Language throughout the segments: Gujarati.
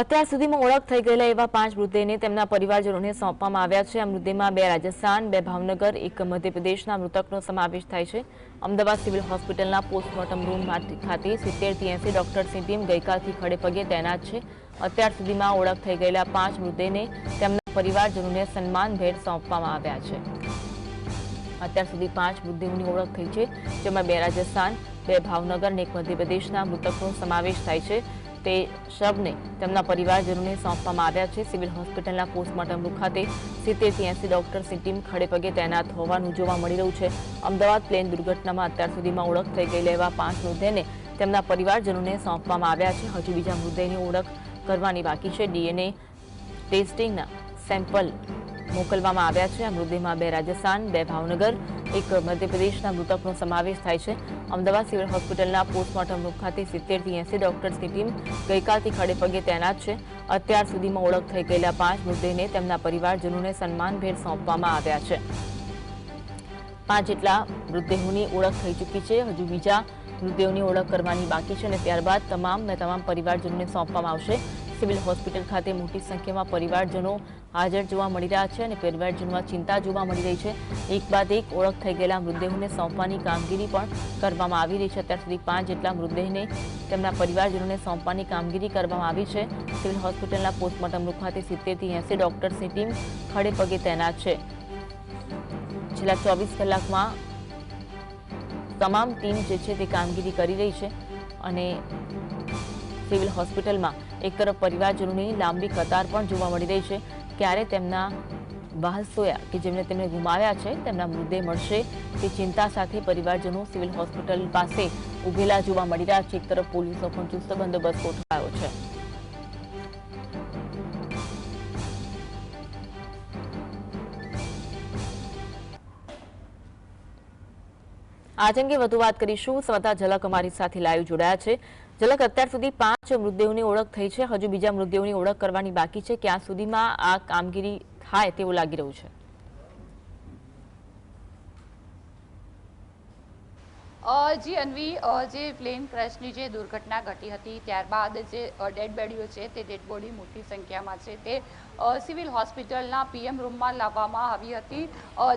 અત્યાર સુધીમાં ઓળખ થઈ ગયેલા એવા પાંચ મૃતદેહને તેમના પરિવારજનોને સોંપવામાં આવ્યા છે. આ મૃતદેહમાં બે રાજસ્થાન, બે ભાવનગર, એક મધ્યપ્રદેશના મૃતકનો સમાવેશ થાય છે. અમદાવાદ સિવિલ હોસ્પિટલના પોસ્ટમોર્ટમ રૂમ ખાતે સિત્તેરથી એંસી ડોક્ટર્સની ટીમ ગઈકાલથી ખડે પગે તૈનાત છે. અત્યાર સુધીમાં ઓળખ થઈ ગયેલા પાંચ મૃતદેહને તેમના પરિવારજનોને સન્માનભેર સોંપવામાં આવ્યા છે. અત્યાર સુધી પાંચ મૃતદેહોની ઓળખ થઈ છે, જેમાં બે રાજસ્થાન, બે ભાવનગર અને એક મધ્યપ્રદેશના મૃતકનો સમાવેશ થાય છે. તે શબને તેમના પરિવારજનોને સોંપવામાં આવ્યા છે. સિવિલ હોસ્પિટલના પોસ્ટમોર્ટમ રૂમ ખાતે સિત્તેરથી એંસી ડોક્ટર્સની ટીમ ખડે પગે તૈનાત હોવાનું જોવા મળી રહ્યું છે. અમદાવાદ પ્લેન દુર્ઘટનામાં અત્યાર સુધીમાં ઓળખ થઈ ગયેલા એવા પાંચ મૃતદેહને તેમના પરિવારજનોને સોંપવામાં આવ્યા છે. હજુ બીજા મૃતદેહની ઓળખ કરવાની બાકી છે. ડીએનએ ટેસ્ટિંગના સેમ્પલ મોકલવામાં આવ્યા છે. આ મૃતદેહમાં બે રાજસ્થાન, બે ભાવનગર, એક મધ્યપ્રદેશના મૃતકનો સમાવેશ થાય છે. અમદાવાદ સિવિલ હોસ્પિટલના પોસ્ટમોર્ટમ રૂમ ખાતે સિત્તેરથી એંસી ડોક્ટર્સની ટીમ ગઈકાલથી ખડે પગે તૈનાત છે. અત્યાર સુધીમાં ઓળખ થઈ ગયેલા પાંચ મૃતદેહને તેમના પરિવારજનોને સન્માનભેર સોંપવામાં આવ્યા છે. પાંચ જેટલા મૃતદેહોની ઓળખ થઈ ચૂકી છે. હજુ બીજા મૃતદેહોની ઓળખ કરવાની બાકી છે અને ત્યારબાદ તમામ ને તમામ પરિવારજનોને સોંપવામાં આવશે. સિવિલ હોસ્પિટલ ખાતે મોટી સંખ્યામાં પરિવારજનો હાજર જોવા મળી રહ્યા છે અને પરિવારજનોમાં ચિંતા જોવા મળી રહી છે. એક બાદ એક ઓળખ થઈ ગયેલા મૃતદેહોને સોંપવાની કામગીરી પણ કરવામાં આવી રહી છે. અત્યાર સુધી પાંચ જેટલા મૃતદેહને તેમના પરિવારજનોને સોંપવાની કામગીરી કરવામાં આવી છે. સિવિલ હોસ્પિટલના પોસ્ટમોર્ટમ રૂમ ખાતે સિત્તેરથી એંસી ડોક્ટર્સની ટીમ ખડે પગે તૈનાત છે. છેલ્લા ચોવીસ કલાકમાં તમામ ટીમ જે છે તે કામગીરી કરી રહી છે અને સિવિલ હોસ્પિટલમાં એક તરફ પરિવારજનોની લાંબી કતાર પણ જોવા મળી રહી છે. ક્યારે તેમના વાહસોયા કે જેમને તેમને ગુમાવ્યા છે, તેમના મૃતદેહ મળશે તે ચિંતા સાથે પરિવારજનો સિવિલ હોસ્પિટલ પાસે ઉભેલા જોવા મળી રહ્યા છે. એક તરફ પોલીસનો પણ ચુસ્ત બંદોબસ્ત ગોઠવાયો છે. આજ અંગે વધુ વાત કરીશું. સ્વતા ઝલક અમારી સાથે લાઈવ જોડાયા છે. ઝલક અત્યાર સુધી પાંચ મૃતદેહોની ઓળખ થઈ છે. હજુ બીજા મૃતદેહોની ઓળખ કરવાની બાકી છે. ક્યાં સુધીમાં આ કામગીરી થાય તેવું લાગી રહ્યું છે. જી, અન્વી જે પ્લેન ક્રેશની જે દુર્ઘટના ઘટી હતી, ત્યારબાદ જે ડેડ બોડીઓ છે તે ડેડ બોડી મોટી સંખ્યામાં છે. તે સિવિલ હોસ્પિટલના પીએમ રૂમમાં લાવવામાં આવી હતી.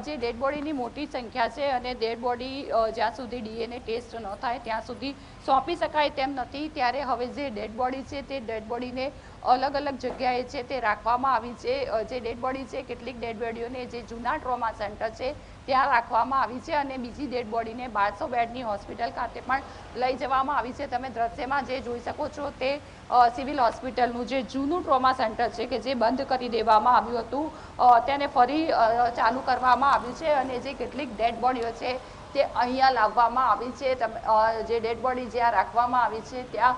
જે ડેડ બોડીની મોટી સંખ્યા છે અને ડેડ બોડી જ્યાં સુધી ડીએનએ ટેસ્ટ ન થાય, ત્યાં સુધી સોંપી શકાય તેમ નથી. ત્યારે હવે જે ડેડ બોડી છે તે ડેડ બોડીને અલગ અલગ જગ્યાએ છે તે રાખવામાં આવી છે. જે ડેડ બોડી છે, કેટલીક ડેડ બોડીઓને જે જૂના ટ્રોમા સેન્ટર છે ત્યાં રાખવામાં આવી છે અને બીજી ડેડ બોડીને બારસો બેડની હોસ્પિટલ ખાતે પણ લઈ જવામાં આવી છે. તમે દ્રશ્યમાં જે જોઈ શકો છો તે સિવિલ હોસ્પિટલનું જે જૂનું ટ્રોમા સેન્ટર છે કે જે બંધ કરી દેવામાં આવ્યું હતું તેને ફરી ચાલુ કરવામાં આવ્યું છે અને જે કેટલીક ડેડ બોડીઓ છે તે અહીંયા લાવવામાં આવી છે. જે ડેડ બોડી જ્યાં રાખવામાં આવી છે ત્યાં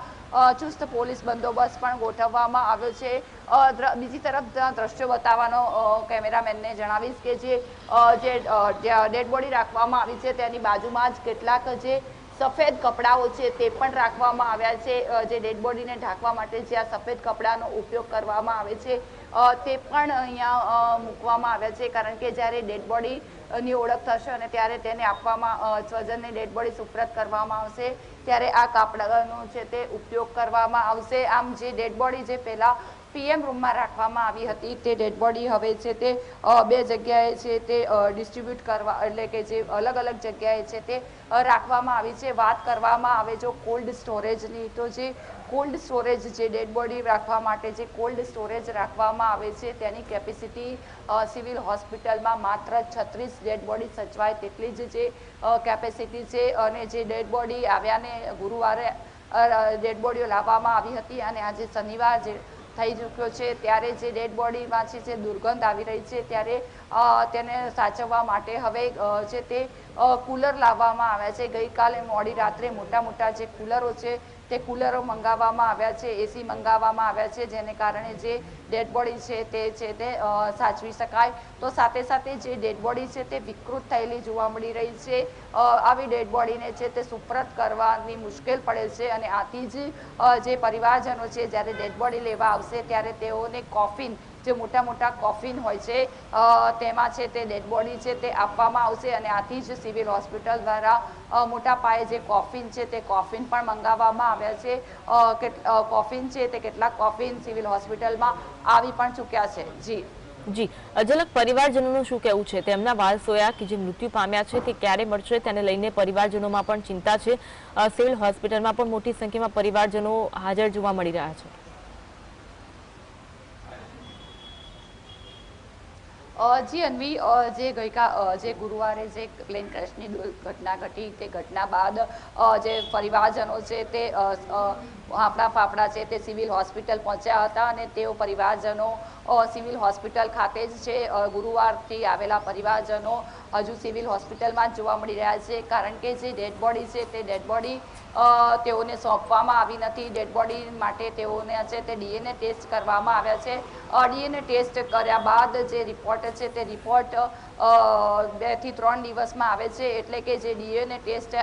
ચુસ્ત પોલીસ બંદોબસ્ત પણ ગોઠવવામાં આવ્યો છે. બીજી તરફ દ્રશ્યો બતાવવાનો કેમેરામેનને જણાવીશ કે જે જે ડેડ બોડી રાખવામાં આવી છે તેની બાજુમાં જ કેટલાક જે સફેદ કપડાઓ છે તે પણ રાખવામાં આવ્યા છે. જે ડેડ બોડીને ઢાંકવા માટે જે આ સફેદ કપડાનો ઉપયોગ કરવામાં આવે છે તે પણ અહીંયા મૂકવામાં આવ્યા છે. કારણ કે જ્યારે ડેડ બોડીની ઓળખ થશે અને ત્યારે તેને આપવામાં સ્વજનને ડેડ બોડી સુપ્રત કરવામાં આવશે, ત્યારે આ કાપડાનો છે તે ઉપયોગ કરવામાં આવશે. આમ જે ડેડ બોડી જે પહેલા પીએમ રૂમમાં રાખવામાં આવી હતી. તે ડેડ બોડી હવે છે તે બે જગ્યાએ છે તે ડિસ્ટ્રીબ્યુટ કરવા, એટલે કે જે અલગ અલગ જગ્યાએ છે તે રાખવામાં આવી છે. વાત કરવામાં આવે જો કોલ્ડ સ્ટોરેજની તો જે કોલ્ડ સ્ટોરેજ જે ડેડ બોડી રાખવા માટે જે કોલ્ડ સ્ટોરેજ રાખવામાં આવે છે, તેની કેપેસિટી સિવિલ હોસ્પિટલમાં માત્ર છત્રીસ ડેડ બોડી સચવાય તેટલી જ જે કેપેસિટી છે. અને જે ડેડ બોડી આવ્યાને ગુરુવારે ડેડ બોડીઓ લાવવામાં આવી હતી. અને આજે શનિવાર જે થઈ ચૂક્યો છે. ત્યારે જે ડેડ બોડીમાં છે, જે દુર્ગંધ આવી રહી છે, ત્યારે તેને સાચવવા માટે હવે જે તે કુલર લાવવામાં આવ્યા છે. ગઈકાલે મોડી રાત્રે મોટા મોટા જે કુલરો છે તે કુલરો મંગાવવામાં આવ્યા છે એસી મંગાવવામાં આવ્યા છે, જેને કારણે જે ડેડ બોડી છે તે છે તે સાચવી શકાય. તો સાથે સાથે જે ડેડ બોડી છે તે વિકૃત થયેલી જોવા મળી રહી છે. આવી ડેડ બોડીને છે તે સુપ્રત કરવાની મુશ્કેલ પડે છે અને આથી જ જે પરિવારજનો છે જ્યારે ડેડ બોડી લેવા આવશે ત્યારે તેઓને કોફિન જે મોટા મોટા કોફિન હોય છે તેમાં છે તે ડેડ બોડી છે તે આપવામાં આવશે અને આથી જ સિવિલ હોસ્પિટલ દ્વારા મોટા પાયે જે કોફિન છે તે કોફિન પણ મંગાવવામાં આવ્યા છે. કોફિન છે તે કેટલાક કોફિન સિવિલ હોસ્પિટલમાં આવી પણ ચૂક્યા છે. જી. જી. અજલક પરિવારજનોનું શું કહેવું છે? તેમના વારસોયા કે જે મૃત્યુ પામ્યા છે તે ક્યારે મળશે? તેને લઈને પરિવારજનોમાં પણ ચિંતા છે. સિવિલ હોસ્પિટલમાં પણ મોટી સંખ્યામાં પરિવારજનો હાજર જોવા મળી રહ્યા છે. જી, અન્વી જે ગઈકા જે ગુરુવારે જે પ્લેન ક્રેશની ઘટના ઘટી, તે ઘટના બાદ જે પરિવારજનો છે તે આપણા ફાફડા છે તે સિવિલ હોસ્પિટલ પહોંચ્યા હતા અને તેઓ પરિવારજનો સિવિલ હોસ્પિટલ ખાતે જ છે ગુરુવારથી આવેલા પરિવારજનો હજુ સિવિલ હોસ્પિટલમાં જ જોવા મળી રહ્યા છે કારણ કે જે ડેડ બોડી છે તે ડેડ બોડી તેઓને સોંપવામાં આવી નથી. ડેડ બોડી માટે તેઓને છે તે ડીએનએ ટેસ્ટ કરવામાં આવ્યા છે. ડીએનએ ટેસ્ટ કર્યા બાદ જે રિપોર્ટ છે તે રિપોર્ટ બેથી ત્રણ દિવસમાં આવે છે, એટલે કે જે ડીએનએ ટેસ્ટ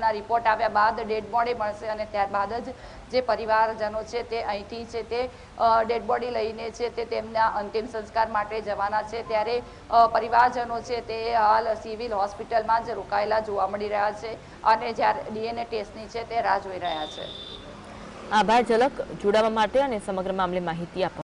ના રિપોર્ટ આવ્યા બાદ ડેડ બોડી મળશે અને ત્યારબાદ જ જે પરિવારજનો છે તે અહીંથી છે તે ડેડ બોડી લઈને છે તે તેમના અંતિમ સંસ્કાર માટે જવાના છે. ત્યારે પરિવારજનો છે તે હાલ સિવિલ હોસ્પિટલમાં જ રોકાયેલા જોવા મળી રહ્યા છે અને જ્યારે ડીએનએ ટેસ્ટની છે તે રાહ જોઈ રહ્યા છે. આભાર, ઝલક જોડાવા માટે અને સમગ્ર મામલે માહિતી આપવા